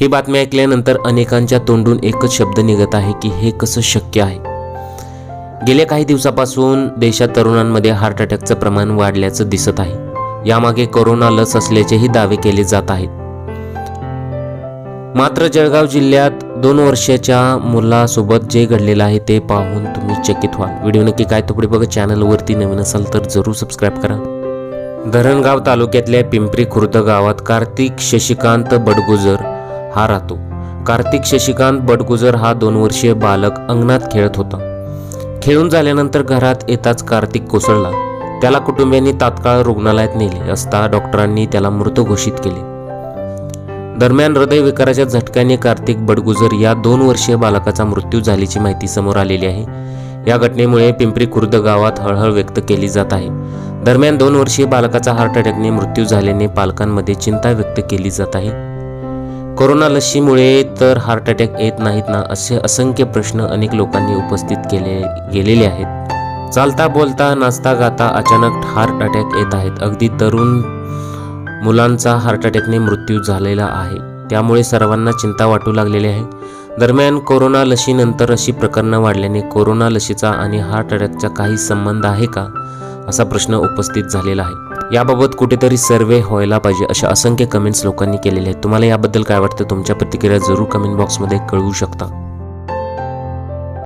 ही बातमी ऐकल्यानंतर अनेकांच्या तोंडून एकच शब्द निघत आहे की हे कसं शक्य आहे? गेल्या काही दिवसापासून देशात तरुणांमध्ये हार्ट अटॅकचं प्रमाण वाढल्याचं दिसत आहे. यामागे कोरोना लस असल्याचेही दावे केले जात आहेत. मात्र जळगाव जिल्ह्यात दोन वर्षाच्या मुलासोबत जे घडलेलं आहे ते पाहून तुम्ही चकित व्हाल व्हिडिओ नक्की काय तुकडे बघा चॅनलवरती नवीन असाल तर जरूर सबस्क्राईब करा. धरणगाव तालुक्यातल्या पिंपरी खुर्द गावात कार्तिक शशिकांत बडगुजर हा राहतो. कार्तिक शशिकांत बडगुजर हा दोन वर्षीय बालक अंगणात खेळत होता. खेळून झाल्यानंतर घरात येताच कार्तिक कोसळला. त्याला कुटुंबियांनी तात्काळ रुग्णालयात नेले असता डॉक्टरांनी त्याला मृत घोषित केले. दरम्यान हृदयविकाराच्या झटक्याने कार्तिक बडगुजर या दोन वर्षीय बालकाचा मृत्यू झाल्याची माहिती समोर आलेली आहे. या घटनेमुळे पिंपरी खुर्द गावात हळहळ व्यक्त केली जात आहे. दरम्यान दोन वर्षीय बालकाचा हार्ट अटॅकने मृत्यू झाल्याने पालकांमध्ये चिंता व्यक्त केली जात आहे. कोरोना लशीमुळे तर हार्ट अटॅक येत नाहीत ना असे असंख्य प्रश्न अनेक लोकांनी उपस्थित केले गेलेले आहेत. चालता बोलता नाचता गाता अचानक हार्ट अटॅक येत आहेत. अगदी तरुण मुलांचा हार्ट अटॅकने मृत्यू झालेला आहे. त्यामुळे सर्वांना चिंता वाटू लागलेली आहे. दरम्यान कोरोना लशीनंतर अशी प्रकरणं वाढल्याने कोरोना लशीचा आणि हार्ट अटॅकचा काही संबंध आहे का असा प्रश्न उपस्थित झालेला आहे. याबाबत कुठेतरी सर्वे व्हायला पाहिजे अशा असंख्य कमेंट्स लोकांनी केलेले आहेत. तुम्हाला याबद्दल काय वाटतं? तुमच्या प्रतिक्रिया जरूर कमेंट बॉक्समध्ये कळवू शकता.